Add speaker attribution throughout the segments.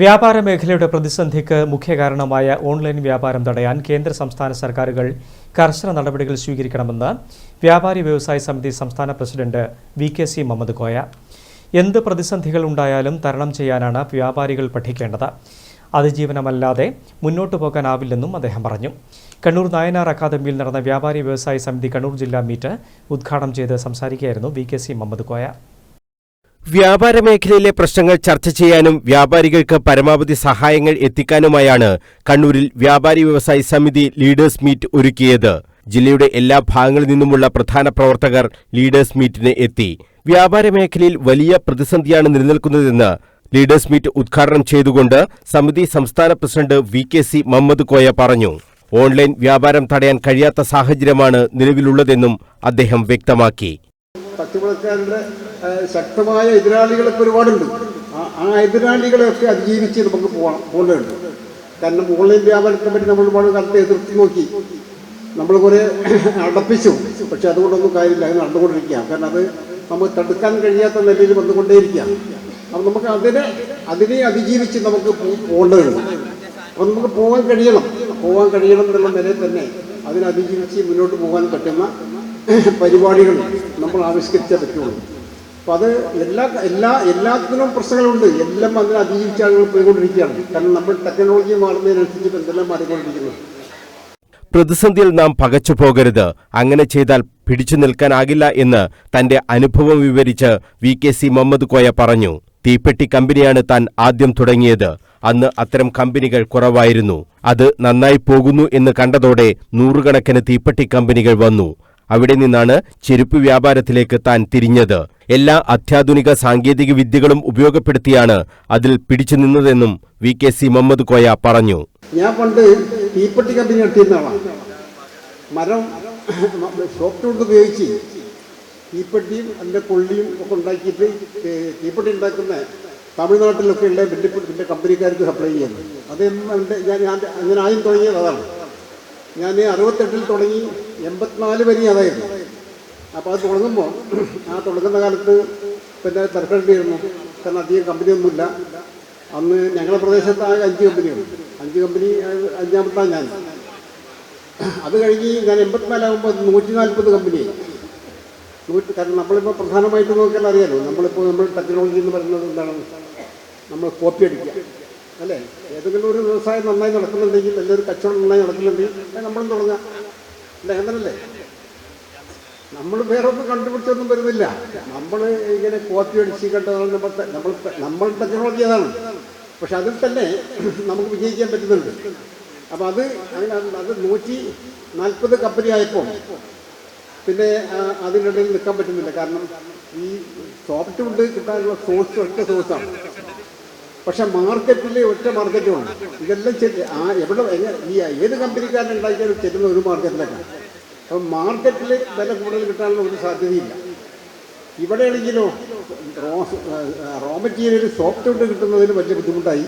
Speaker 1: വ്യാപാര മേഖലയുടെ പ്രതിസന്ധിക്ക് മുഖ്യ കാരണമായ ഓൺലൈൻ വ്യാപാരം തടയാൻ കേന്ദ്ര സംസ്ഥാന സർക്കാരുകൾ കർശന നടപടികൾ സ്വീകരിക്കണമെന്ന് വ്യാപാരി വ്യവസായ സമിതി സംസ്ഥാന president V K C Muhammad Koya. എന്ത് പ്രതിസന്ധികൾ ഉണ്ടായാലും തരണം ചെയ്യാനാണ് വ്യാപാരികൾ പഠിക്കേണ്ടത്. അതിജീവനമല്ലാതെ മുന്നോട്ടു പോകാനാവില്ലെന്നും അദ്ദേഹം പറഞ്ഞു. കണ്ണൂർ നായനാർ അക്കാദമിയിൽ നടന്ന വ്യാപാരി വ്യവസായ സമിതി കണ്ണൂർ ജില്ലാ മീറ്റ് ഉദ്ഘാടനം ചെയ്ത് സംസാരിക്കുകയായിരുന്നു V K C Muhammad Koya.
Speaker 2: വ്യാപാര മേഖലയിലെ പ്രശ്നങ്ങൾ ചർച്ച ചെയ്യാനും വ്യാപാരികൾക്ക് പരമാവധി സഹായങ്ങൾ എത്തിക്കാനുമായാണ് കണ്ണൂരിൽ വ്യാപാരി വ്യവസായി സമിതി ലീഡേഴ്സ് മീറ്റ് ഒരുക്കിയത്. ജില്ലയുടെ എല്ലാ ഭാഗങ്ങളിൽ നിന്നുമുള്ള പ്രധാന പ്രവർത്തകർ ലീഡേഴ്സ് മീറ്റിന് എത്തി. വ്യാപാര മേഖലയിൽ വലിയ പ്രതിസന്ധിയാണ് നിലനിൽക്കുന്നതെന്ന് ലീഡേഴ്സ് മീറ്റ് ഉദ്ഘാടനം ചെയ്തുകൊണ്ട് സമിതി സംസ്ഥാന president V K C Muhammad Koya പറഞ്ഞു. ഓൺലൈൻ വ്യാപാരം തടയാൻ കഴിയാത്ത സാഹചര്യമാണ് നിലവിലുള്ളതെന്നും അദ്ദേഹം വ്യക്തമാക്കി.
Speaker 3: കച്ചവടക്കാരുടെ ശക്തമായ എതിരാളികളൊക്കെ ഒരുപാടുണ്ട്. ആ- എതിരാളികളെയൊക്കെ അതിജീവിച്ച് നമുക്ക് പോകണം പോകേണ്ടതുണ്ട്. കാരണം ഓൺലൈൻ വ്യാപാരത്തെ പറ്റി നമ്മൾ ഒരുപാട് കാലത്തെ എതിർത്തി നോക്കി. നമ്മൾ കുറേ അടപ്പിച്ചു. പക്ഷെ അതുകൊണ്ടൊന്നും കാര്യമില്ല. അത് നടന്നുകൊണ്ടിരിക്കുക കാരണം അത് നമുക്ക് തടുക്കാൻ കഴിയാത്ത നിലയിൽ വന്നുകൊണ്ടേയിരിക്കുക. അപ്പം നമുക്ക് അതിനെ അതിനെ അതിജീവിച്ച് നമുക്ക് പോകേണ്ടതുണ്ട്. അപ്പം നമുക്ക് പോകാൻ കഴിയണം. പോകാൻ കഴിയണം എന്നുള്ള നിലയിൽ തന്നെ അതിനെ അതിജീവിച്ച് മുന്നോട്ട് പോകാൻ പറ്റുന്ന പരിപാടികൾ നമ്മൾ ആവിഷ്കരിച്ചേ പറ്റുള്ളൂ. അപ്പം അത് എല്ലാ എല്ലാ എല്ലാത്തിനും പ്രശ്നങ്ങളുണ്ട്. എല്ലാം അതിനെ അതിജീവിച്ച ആളുകൾ പോയിക്കൊണ്ടിരിക്കുകയാണ്. കാരണം നമ്മൾ ടെക്നോളജി മാറുന്നതിനനുസരിച്ച് എന്തെല്ലാം മാറിക്കൊണ്ടിരിക്കുന്നു.
Speaker 2: പ്രതിസന്ധിയിൽ നാം പകച്ചു പോകരുത്. അങ്ങനെ ചെയ്താൽ പിടിച്ചു നിൽക്കാനാകില്ല എന്ന് തന്റെ അനുഭവം വിവരിച്ച് V K C Muhammad Koya പറഞ്ഞു. തീപ്പെട്ടി കമ്പനിയാണ് താൻ ആദ്യം തുടങ്ങിയത്. അന്ന് അത്തരം കമ്പനികൾ കുറവായിരുന്നു. അത് നന്നായി പോകുന്നു എന്ന് കണ്ടതോടെ നൂറുകണക്കിന് തീപ്പെട്ടി കമ്പനികൾ വന്നു. അവിടെ നിന്നാണ് ചെരുപ്പ് വ്യാപാരത്തിലേക്ക് താൻ തിരിഞ്ഞത്. എല്ലാ അത്യാധുനിക സാങ്കേതിക വിദ്യകളും ഉപയോഗപ്പെടുത്തിയാണ് അതിൽ പിടിച്ചു നിന്നതെന്നും V K C Muhammad Koya പറഞ്ഞു.
Speaker 3: ഞാൻ പണ്ട് തീപ്പെട്ടി കമ്പനി നടത്തിയിരുന്ന മരം സോഫ്റ്റ് വുഡ് ഉപയോഗിച്ച് തീപ്പെട്ടിയും അതിന്റെ കൊള്ളിയും ഒക്കെ ഉണ്ടാക്കിയിട്ട് തീപ്പെട്ടി ഉണ്ടാക്കുന്ന തമിഴ്നാട്ടിലൊക്കെ ഉള്ള വലിയ കമ്പനിക്കാർക്ക് സപ്ലൈ ചെയ്യുന്നത് അതെന്ന് ഞാൻ ഞാൻ അങ്ങനെ ആദ്യം തുടങ്ങിയത് അതാണ്. ഞാൻ അറുപത്തെട്ടിൽ തുടങ്ങി. എൺപത്തിനാല് വരി അതായിരുന്നു അപ്പോൾ അത് തുടങ്ങുമ്പോൾ ആ തുടങ്ങുന്ന കാലത്ത് പിന്നെ തിരക്കേണ്ടിയിരുന്നു കാരണം അധികം കമ്പനിയൊന്നുമില്ല. അന്ന് ഞങ്ങളുടെ പ്രദേശത്ത് ആകെ അഞ്ച് കമ്പനിയുണ്ട് അഞ്ച് കമ്പനി അഞ്ചാമത്താണ് ഞാൻ. അത് കഴിഞ്ഞ് ഞാൻ എൺപത്തിനാലാകുമ്പോൾ നൂറ്റി നാൽപ്പത് കമ്പനിയായി. നൂറ്റി കാരണം നമ്മളിപ്പോൾ പ്രധാനമായിട്ട് നോക്കിയാൽ അറിയാലോ നമ്മളിപ്പോൾ നമ്മൾ ടെക്നോളജി എന്ന് പറയുന്നത് എന്താണ്? നമ്മൾ കോപ്പി അടിക്കുക. അല്ലേ? ഏതെങ്കിലും ഒരു വ്യവസായം നന്നായി നടക്കുന്നുണ്ടെങ്കിൽ ഒരു കച്ചവടം നന്നായി നടക്കുന്നുണ്ടെങ്കിൽ നമ്മളും തുടങ്ങാം. അല്ലേ നമ്മൾ വേറെ ഒന്നും കണ്ടുപിടിച്ചൊന്നും വരുന്നില്ല. നമ്മൾ ഇങ്ങനെ കോപ്പി അടിച്ച് കണ്ടതാണ് നമ്മൾ നമ്മൾ ടെക്നോളജി അതാണ്. പക്ഷെ അതിൽ തന്നെ നമുക്ക് വിജയിക്കാൻ പറ്റുന്നുണ്ട്. അപ്പോൾ അത് അങ്ങനെ അത് നൂറ്റി നാൽപ്പത് കമ്പനി ആയപ്പോൾ പിന്നെ അതിനിടയിൽ നിൽക്കാൻ പറ്റുന്നില്ല. കാരണം ഈ സോഫ്റ്റ് വുഡ് കിട്ടാനുള്ള സോഴ്സ് ഒറ്റ സോഴ്സാണ് പക്ഷെ മാർക്കറ്റിൽ ഒറ്റ മാർക്കറ്റുമാണ്. ഇതെല്ലാം ചെല്ല് ആ എവിടെ ഈ ഏത് കമ്പനിക്കാരൻ ഉണ്ടാക്കിയാലും ചെല്ലുന്ന ഒരു മാർക്കറ്റിലേക്കാണ്. അപ്പം മാർക്കറ്റിൽ വില കൂടുതൽ കിട്ടാനുള്ള ഒരു സാധ്യതയില്ല. ഇവിടെയാണെങ്കിലോ raw raw material soft wood കിട്ടുന്നതിന് വലിയ ബുദ്ധിമുട്ടായി.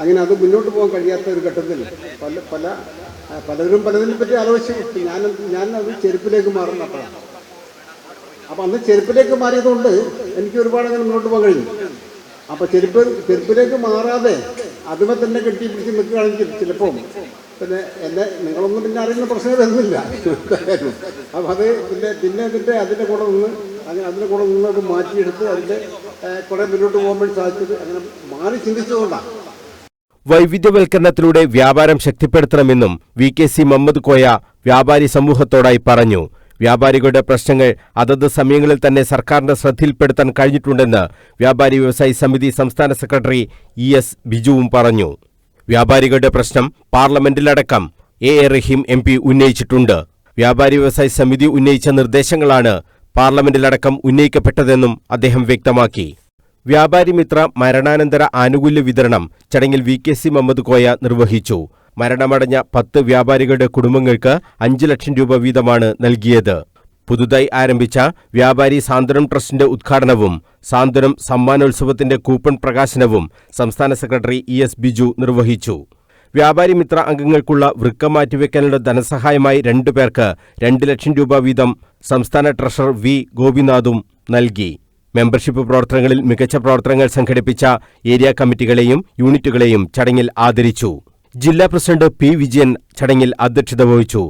Speaker 3: അങ്ങനെ അത് മുന്നോട്ട് പോകാൻ കഴിയാത്ത ഒരു ഘട്ടത്തിൽ പല പല പലരും പലതിനെ പറ്റി ആലോചിച്ചു ഞാൻ ഞാൻ അത് ചെരുപ്പിലേക്ക് മാറുന്നപ്പോഴാണ് അപ്പം അന്ന് ചെരുപ്പിലേക്ക് മാറിയതുകൊണ്ട് എനിക്ക് ഒരുപാട് അങ്ങനെ മുന്നോട്ട് പോകാൻ കഴിഞ്ഞു. അപ്പോൾ ചെരുപ്പ് ചെരുപ്പിലേക്ക് മാറാതെ അതുമേ തന്നെ കെട്ടി പിടിച്ച് നിൽക്കുകയാണെങ്കിൽ ചിലപ്പോൾ പിന്നെ എന്നെ നിങ്ങളൊന്നും പിന്നെ അറിയുന്ന പ്രശ്നം വരുന്നില്ല. അപ്പം അത് പിന്നെ പിന്നെ അതിന്റെ അതിന്റെ കൂടെ നിന്ന് അങ്ങനെ അതിന്റെ കൂടെ നിന്ന് അത് മാറ്റിയെടുത്ത് അതിന്റെ കുറെ മുന്നോട്ട് പോകാൻ വേണ്ടി സാധിച്ചത് അങ്ങനെ മാറി ചിന്തിച്ചതുകൊണ്ടാണ്
Speaker 2: വൈവിധ്യവൽക്കരണത്തിലൂടെ വ്യാപാരം ശക്തിപ്പെടുത്തണമെന്നും V K C Muhammad Koya വ്യാപാരി സമൂഹത്തോടായി പറഞ്ഞു. വ്യാപാരികളുടെ പ്രശ്നങ്ങൾ അതത് സമയങ്ങളിൽ തന്നെ സർക്കാരിന്റെ ശ്രദ്ധയിൽപ്പെടുത്താൻ കഴിഞ്ഞിട്ടുണ്ടെന്ന് വ്യാപാരി വ്യവസായി സമിതി സംസ്ഥാന സെക്രട്ടറി ഇ എസ് ബിജുവും പറഞ്ഞു. വ്യാപാരികളുടെ പ്രശ്നം പാർലമെന്റിലടക്കം A A Rahim M P ഉന്നയിച്ചിട്ടുണ്ട്. വ്യാപാരി വ്യവസായി സമിതി ഉന്നയിച്ച നിർദ്ദേശങ്ങളാണ് പാർലമെന്റിലടക്കം ഉന്നയിക്കപ്പെട്ടതെന്നും അദ്ദേഹം വ്യക്തമാക്കി. വ്യാപാരി മിത്ര മരണാനന്തര ആനുകൂല്യ വിതരണം ചടങ്ങിൽ V K C Muhammad Koya നിർവഹിച്ചു. മരണമടഞ്ഞ പത്ത് വ്യാപാരികളുടെ കുടുംബങ്ങൾക്ക് അഞ്ച് ലക്ഷം രൂപ വീതമാണ് നൽകിയത്. പുതുതായി ആരംഭിച്ച വ്യാപാരി സാന്ത്വനം ട്രസ്റ്റിന്റെ ഉദ്ഘാടനവും സാന്ത്വനം സമ്മാനോത്സവത്തിന്റെ കൂപ്പൺ പ്രകാശനവും സംസ്ഥാന സെക്രട്ടറി ഇ എസ് ബിജു നിർവഹിച്ചു. വ്യാപാരി മിത്ര അംഗങ്ങൾക്കുള്ള വൃക്ക മാറ്റിവെക്കാനുള്ള ധനസഹായമായി രണ്ടു പേർക്ക് രണ്ട് ലക്ഷം രൂപ വീതം സംസ്ഥാന ട്രഷറർ വി ഗോപിനാഥും നൽകി. മെമ്പർഷിപ്പ് പ്രവർത്തനങ്ങളിൽ മികച്ച പ്രവർത്തനങ്ങൾ സംഘടിപ്പിച്ച ഏരിയ കമ്മിറ്റികളെയും യൂണിറ്റുകളെയും ചടങ്ങിൽ ആദരിച്ചു. ജില്ലാ പ്രസിഡന്റ് പി വിജയൻ ചടങ്ങിൽ അധ്യക്ഷത വഹിച്ചു.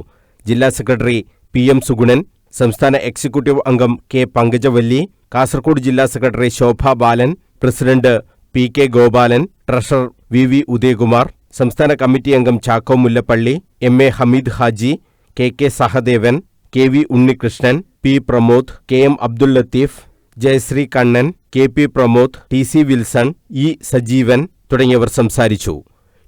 Speaker 2: ജില്ലാ സെക്രട്ടറി പി എം സുഗുണൻ സംസ്ഥാന എക്സിക്യൂട്ടീവ് അംഗം കെ പങ്കജവല്ലി കാസർഗോഡ് ജില്ലാ secretary Shobha Balan president P K Gopalan treasurer V V Udayakumar സംസ്ഥാന കമ്മിറ്റി അംഗം Chacko Mullappally M A Hameed Haji K K Sahadevan K V Unnikrishnan P Pramod K M Abdul Latheef Jayasree Kannan K P Pramod T C Wilson E Sajeevan തുടങ്ങിയവർ സംസാരിച്ചു.